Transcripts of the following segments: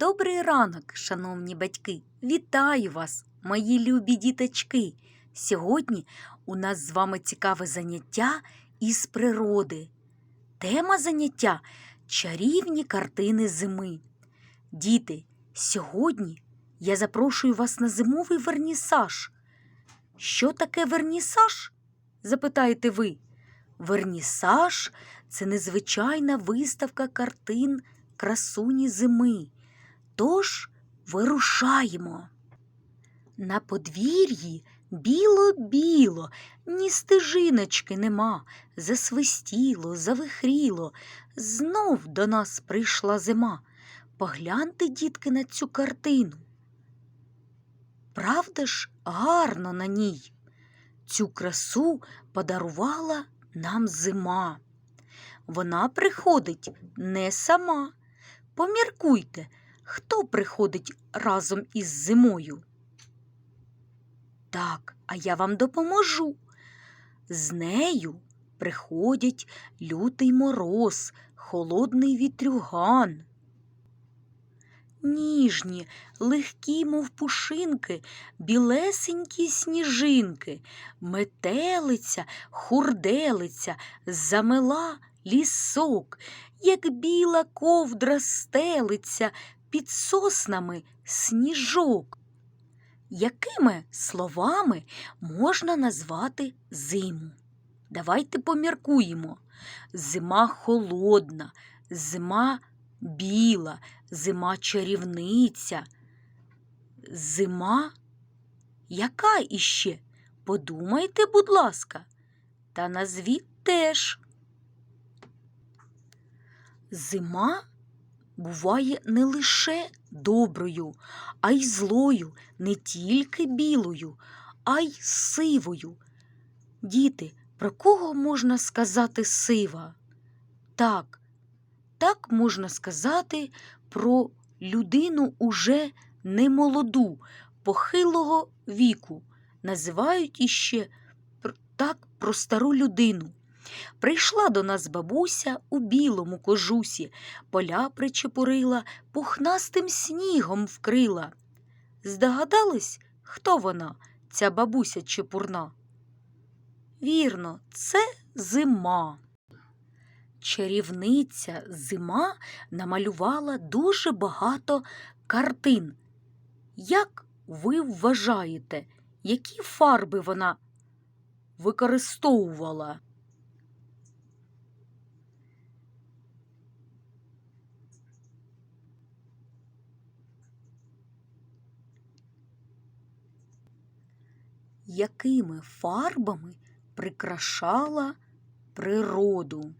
Добрий ранок, шановні батьки! Вітаю вас, мої любі діточки! Сьогодні у нас з вами цікаве заняття із природи. Тема заняття чарівні картини зими. Діти, сьогодні я запрошую вас на зимовий вернісаж. Що таке вернісаж? запитаєте ви. Вернісаж це незвичайна виставка картин красуні зими. Тож вирушаємо. На подвір'ї біло-біло, ні стежиночки нема, засвистіло, завихріло, знов до нас прийшла зима. Погляньте, дітки, на цю картину. Правда ж, гарно на ній. Цю красу подарувала нам зима. Вона приходить не сама. Поміркуйте, хто приходить разом із зимою? Так, а я вам допоможу. З нею приходять лютий мороз, холодний вітрюган. Ніжні, легкі, мов пушинки, білесенькі сніжинки, метелиця, хурделиця, замела лісок, як біла ковдра стелиться під соснами сніжок. Якими словами можна назвати зиму? Давайте поміркуємо. Зима холодна, зима біла, зима чарівниця. Зима? Яка іще? Подумайте, будь ласка, та назвіть теж. Зима буває не лише доброю, а й злою, не тільки білою, а й сивою. Діти, про кого можна сказати сива? Так, так можна сказати про людину уже немолоду, похилого віку. Називають іще так про стару людину. Прийшла до нас бабуся у білому кожусі, поля причепурила, пухнастим снігом вкрила. Здогадались, хто вона, ця бабуся чепурна? Вірно, це зима. Чарівниця зима намалювала дуже багато картин. Як ви вважаєте, які фарби вона використовувала? Якими фарбами прикрашала природу?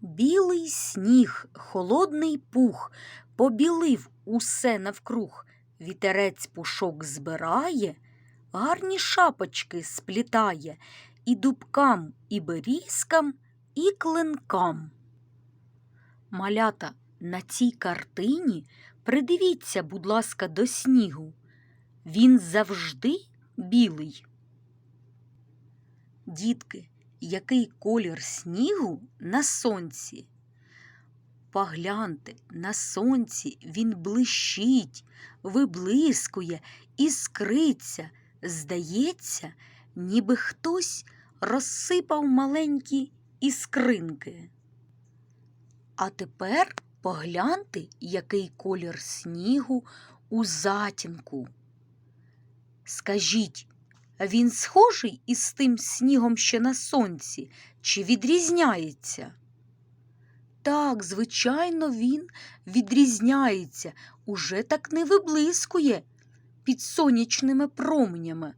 Білий сніг, холодний пух, побілив усе навкруг. Вітерець пушок збирає, гарні шапочки сплітає і дубкам, і берізкам, і клинкам. Малята, на цій картині придивіться, будь ласка, до снігу. Він завжди білий. Дітки, який колір снігу на сонці? Погляньте, на сонці він блищить, виблискує, іскриться. Здається, ніби хтось розсипав маленькі іскринки. А тепер погляньте, який колір снігу у затінку. Скажіть, він схожий із тим снігом, що на сонці, чи відрізняється? Так, звичайно, він відрізняється, уже так не виблискує під сонячними променями.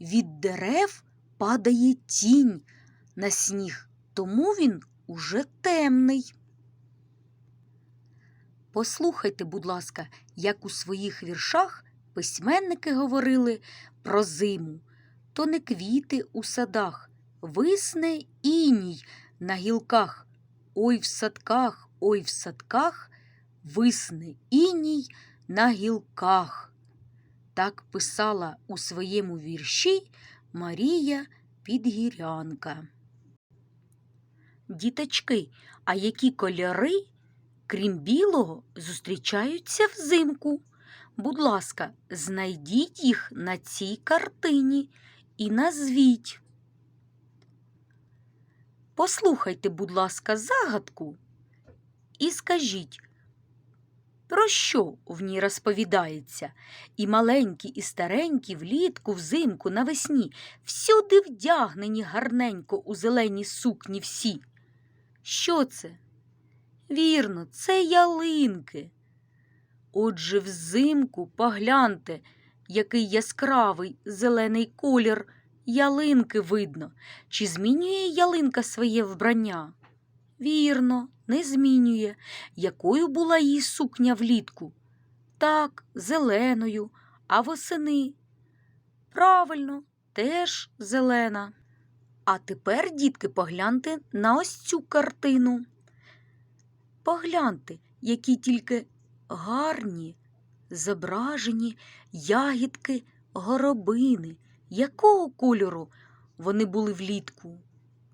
Від дерев падає тінь на сніг, тому він уже темний. Послухайте, будь ласка, як у своїх віршах письменники говорили про зиму. То не квіти у садах, висне іній на гілках. Ой в садках, ой в садках, висне іній на гілках. Так писала у своєму вірші Марія Підгірянка. Діточки, а які кольори, крім білого, зустрічаються взимку? Будь ласка, знайдіть їх на цій картині і назвіть. Послухайте, будь ласка, загадку і скажіть, про що в ній розповідається? І маленькі, і старенькі влітку, взимку, навесні, всюди вдягнені гарненько у зелені сукні всі. Що це? Вірно, це ялинки. Отже, взимку погляньте, який яскравий зелений колір ялинки видно. Чи змінює ялинка своє вбрання? Вірно, не змінює. Якою була її сукня влітку? Так, зеленою, а восени. Правильно, теж зелена. А тепер, дітки, погляньте на ось цю картину. Погляньте, які тільки гарні зображені ягідки горобини. Якого кольору вони були влітку?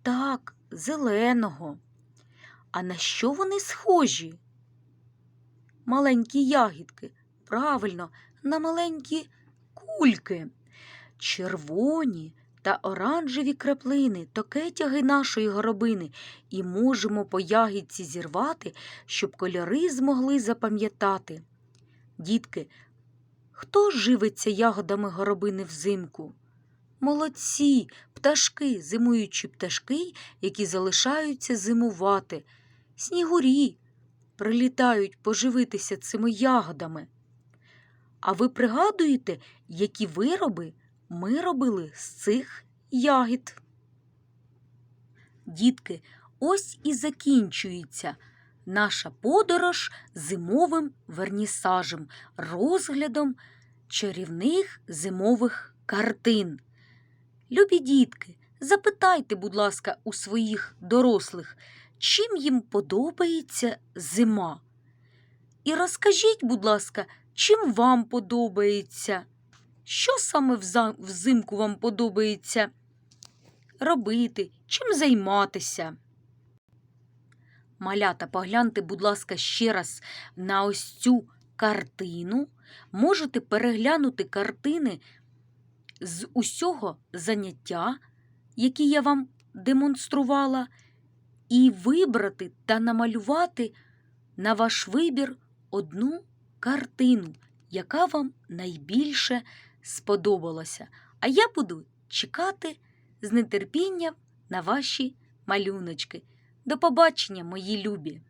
Так, зеленого. А на що вони схожі? Маленькі ягідки, правильно, на маленькі кульки, червоні та оранжеві краплини, то кетяги нашої горобини, і можемо по ягідці зірвати, щоб кольори змогли запам'ятати. Дітки, хто живиться ягодами горобини взимку? Молодці, пташки, зимуючі пташки, які залишаються зимувати. Снігурі прилітають поживитися цими ягодами. А ви пригадуєте, які вироби ми робили з цих ягід? Дітки, ось і закінчується наша подорож зимовим вернісажем, розглядом чарівних зимових картин. Любі дітки, запитайте, будь ласка, у своїх дорослих, чим їм подобається зима. І розкажіть, будь ласка, чим вам подобається? Що саме взимку вам подобається робити, чим займатися? Малята, погляньте, будь ласка, ще раз на ось цю картину. Можете переглянути картини з усього заняття, які я вам демонструвала, і вибрати та намалювати на ваш вибір одну картину, яка вам найбільше сподобалася. А я буду чекати з нетерпінням на ваші малюночки. До побачення, мої любі!